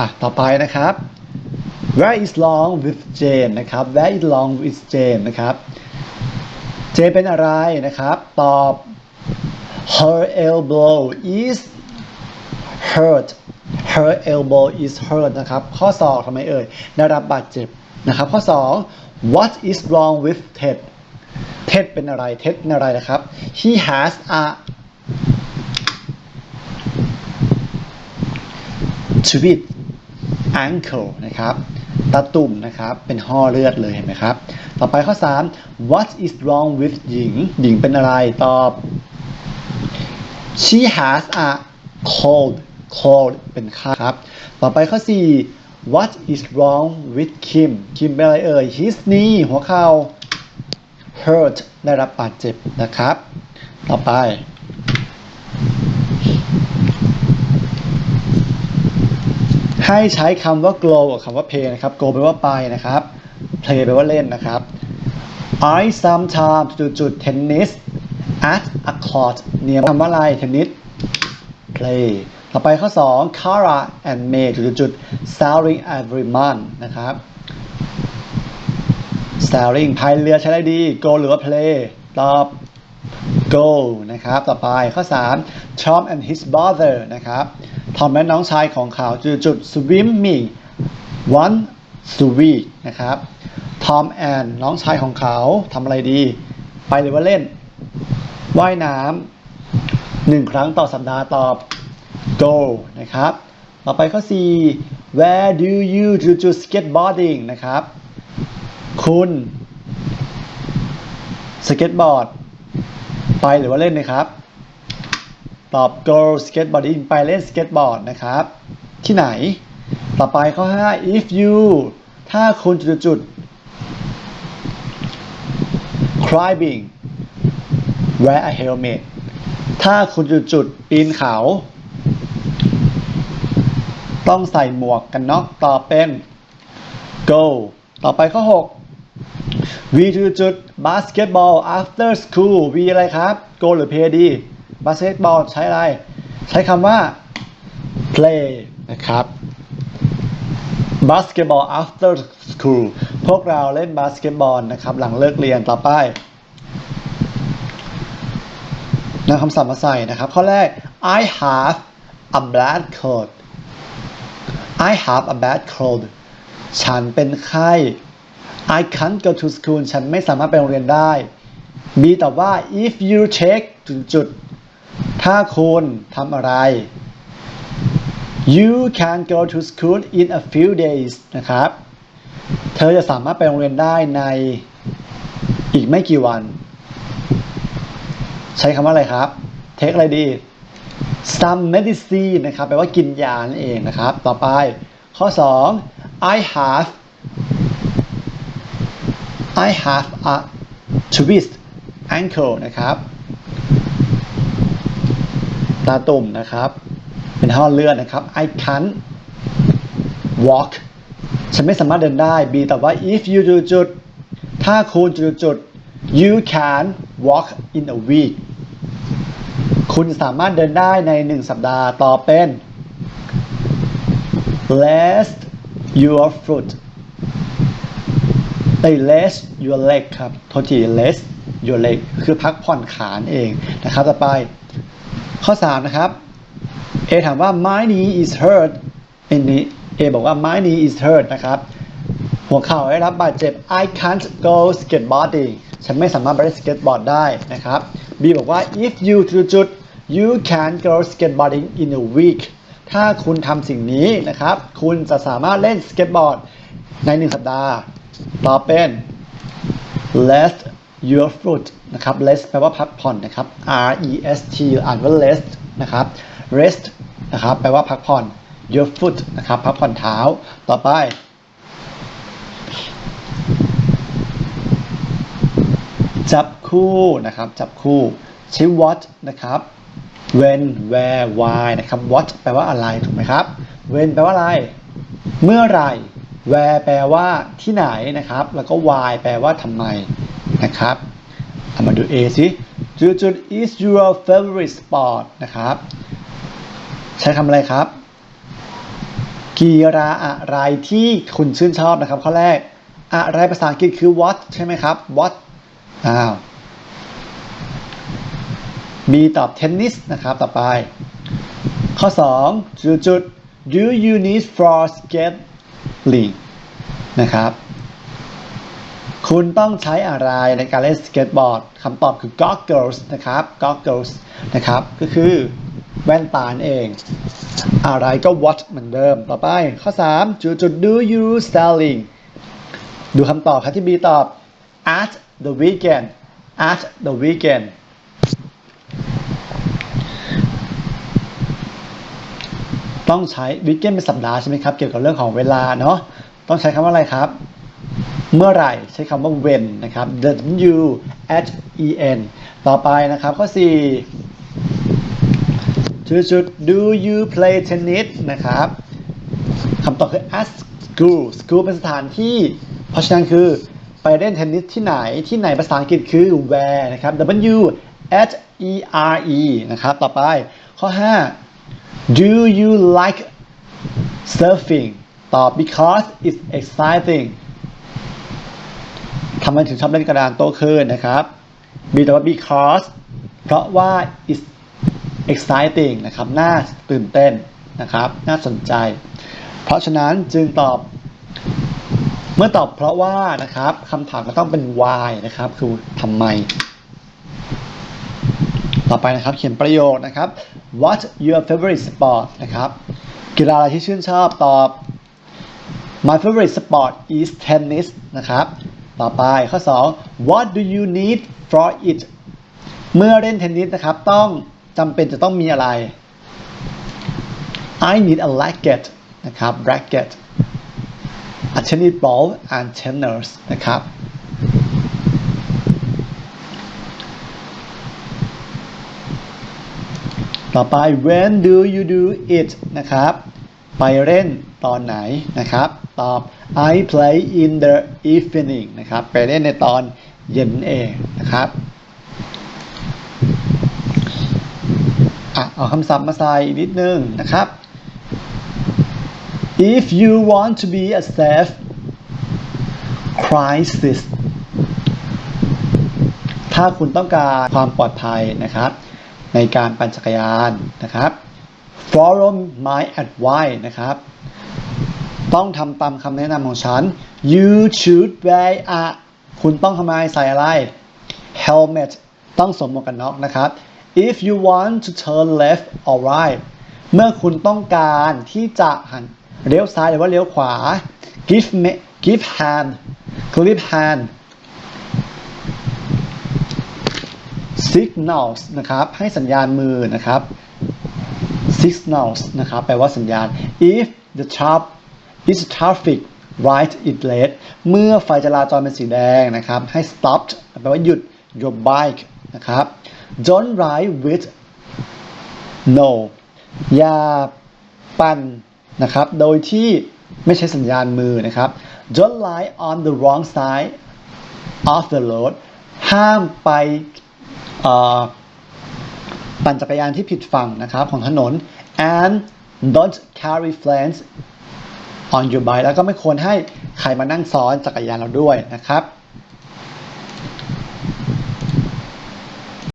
่ะ ต่อไปนะครับ Where is Long with Jane นะครับ Where is Long with Jane นะครับ เจนเป็นอะไรนะครับ ตอบ her elbow is hurt her elbow is hurt นะครับ ข้อศอกทำไมเอ่ย ได้รับบาดเจ็บนะครับ ข้อ2 what is wrong with Ted Ted เป็นอะไร Ted เป็นอะไรนะครับ he has a twist ankle นะครับตะตุ่มนะครับ เป็นห่อเลือดเลยเห็นไหมครับ ต่อไปข้อ 3 what is wrong with หญิง หญิงเป็นอะไร ตอบ she has a cold cold เป็นไข้ครับ ต่อไปข้อ 4 what is wrong with Kim Kim เป็นอะไรเอ่ย his knee หัวเข่า hurt ได้รับบาดเจ็บนะครับ ต่อไป ให้ใช้คำว่า glow กับคำว่า play นะครับ go แปลว่าไปนะครับ play แปลว่าเล่นนะครับ I sometimes จุดจุด tennis at a court เนี่ยคำว่าอะไร tennis play ต่อไปข้อ2 Kara and May จุดจุดจุด sailing every month นะครับ sailing พายเรือใช้ได้ดี go หรือว่า play ตอบ go นะครับ ต่อไปข้อ 3 Tom and his brother นะครับ ทอมและน้องชายของเขาจุดจุด swimming once a week นะครับ Tom and น้องชายของเขาทำอะไรดี ไปหรือว่าเล่น ว่ายน้ำหนึ่งครั้งต่อสัปดาห์ตอบ go นะครับ ต่อไปข้อ 4 where do you จุดจุด skateboarding นะครับ คุณสเก็ตบอร์ด ไปหรือว่าเล่นนะครับ ตอบ go skateboarding ไปเล่นสเก็ตบอร์ดนะครับ ที่ไหน ต่อไปข้อ 5 if you ถ้าคุณจุดจุด climbing wear a helmet ถ้าคุณจุดจุดปีนเขา ต้องใส่หมวกกันน็อกต่อเป็น go ต่อไปข้อ 6 we จุดจุด basketball after school we อะไรครับ go หรือ play ดี basketball ใช้อะไร ใช้คำว่า play นะครับ basketball after school พวกเราเล่นบาสเกตบอลนะครับ หลังเลิกเรียนต่อไปนำคำศัพท์มาใส่นะครับ ข้อแรก I have a bad cold I have a bad cold ฉันเป็นไข้ I can't go to school ฉันไม่สามารถไปโรงเรียนได้ B ตอบว่า if you check จุดๆถ้าคุณทำอะไร you can go to school in a few days นะครับ เธอจะสามารถไปโรงเรียนได้ในอีกไม่กี่วัน ใช้คำว่าอะไรครับ เทคอะไรดี some medicine นะครับ แปลว่ากินยานั่นเองนะครับ ต่อไป ข้อ 2 I have I have a twist ankle นะครับ ตาตุ่มนะครับ เป็นห้อเลือดนะครับ I can't walk ฉันไม่สามารถเดินได้ B ตอบว่า if you จุดจุด ถ้าคุณจุดจุด you can walk in a week คุณสามารถเดินได้ในหนึ่งสัปดาห์ต่อเป็น rest your foot ไอ้ rest your leg ครับโทษที rest your leg คือพักผ่อนขานเองนะครับ ต่อไป ข้อ 3 นะครับ A ถามว่า my knee is hurt อันนี้ A บอกว่า my knee is hurt นะครับ หัวเข่าได้รับบาดเจ็บ I can't go skateboarding ฉันไม่สามารถไปเล่นสเก็ตบอร์ดได้นะครับ B บอกว่า if you จุดจุด you can go skateboarding in a week ถ้าคุณทำสิ่งนี้นะครับ คุณจะสามารถเล่นสเก็ตบอร์ดในหนึ่งสัปดาห์ ต่อเป็น rest your foot นะครับ rest แปลว่าพักผ่อนนะครับ R E S T อ่านว่า rest นะครับ rest นะครับแปลว่าพักผ่อน your foot นะครับพักผ่อนเท้า ต่อไป จับคู่นะครับ จับคู่ใช้ what นะครับ when where why นะครับ what แปลว่าอะไรถูกไหมครับ when แปลว่าอะไร เมื่อไร where แปลว่าที่ไหนนะครับ แล้วก็ why แปลว่าทำไมนะครับเอามาดู A สิจุดจุด is your favorite sport นะครับ ใช้คำอะไรครับ กีฬาอะไรที่คุณชื่นชอบนะครับ ข้อแรก อะไรภาษาอังกฤษคือ what ใช่ไหมครับ what อ้าว B ตอบเทนนิสนะครับ ต่อไป ข้อ 2 จุดจุด do you need for skate skating นะครับ คุณต้องใช้อะไรในการเล่นสเก็ตบอร์ดคำตอบคือ goggles นะครับ goggles นะครับ ก็คือแว่นตาเอง อะไรก็ what เหมือนเดิม ต่อไปข้อ 3 จุดจุด do you selling ดูคำตอบครับที่ B ตอบ at the weekend at the weekend ต้องใช้ weekend เป็นสัปดาห์ใช่ไหมครับ เกี่ยวกับเรื่องของเวลาเนาะต้องใช้คำว่าอะไรครับ เมื่อไหร่ใช้คำว่า when นะครับ w at e n ต่อไปนะครับข้อ4จุดจุด do you play tennis นะครับคำตอบคือ at school school เป็นสถานที่ เพราะฉะนั้นคือไปเล่นเทนนิสที่ไหนที่ไหนภาษาอังกฤษคือ where นะครับ w at e r e นะครับ ต่อไปข้อ 5 do you like surfing ตอบ because it's exciting ทำไมถึงชอบเล่นกระดานโต้คลื่นนะครับมีแต่ว่า because เพราะว่า it's exciting นะครับ น่าตื่นเต้นนะครับ น่าสนใจ เพราะฉะนั้นจึงตอบ เมื่อตอบเพราะว่านะครับคำถามก็ต้องเป็น why นะครับ คือทำไม ต่อไปนะครับ เขียนประโยคนะครับ what your favorite sport นะครับ กีฬาอะไรที่ชื่นชอบตอบ My favorite sport is tennis นะครับ ต่อไปข้อ 2 What do you need for it เมื่อเล่นเทนนิสนะครับ ต้องจำเป็นจะต้องมีอะไร I need a racket นะครับ racket a tennis ball and tennis นะครับ ต่อไป when do you do it นะครับ ไปเล่นตอนไหนนะครับ ตอบ I play in the evening นะครับ ไปเล่นในตอนเย็นเองนะครับอะเอาคำศัพท์มาใส่อีกนิดนึงนะครับ if you want to be a safe crisis ถ้าคุณต้องการความปลอดภัยนะครับ ในการปั่นจักรยานนะครับ follow my advice นะครับ ต้องทำตามคำแนะนำของฉัน you should wear a คุณต้องทำไมใส่อะไร helmet ต้องสวมหมวกกันน็อกนะครับ if you want to turn left or right เมื่อคุณต้องการที่จะหันเลี้ยวซ้ายหรือว่าเลี้ยวขวา give me give hand give hand signals นะครับให้สัญญาณมือนะครับ signals นะครับแปลว่าสัญญาณ if the trap is traffic right it red เมื่อไฟจราจรเป็นสีแดงนะครับให้ stop แปลว่าหยุด your bike นะครับ don't ride with no อย่าปั่นนะครับโดยที่ไม่ใช้สัญญาณมือนะครับ don't lie on the wrong side of the road ห้ามไป ปั่นจักรยานที่ผิดฝั่งนะครับของถนน and don't carry friends on your bike แล้วก็ไม่ควรให้ใครมานั่งซ้อนจักรยานเราด้วยนะครับ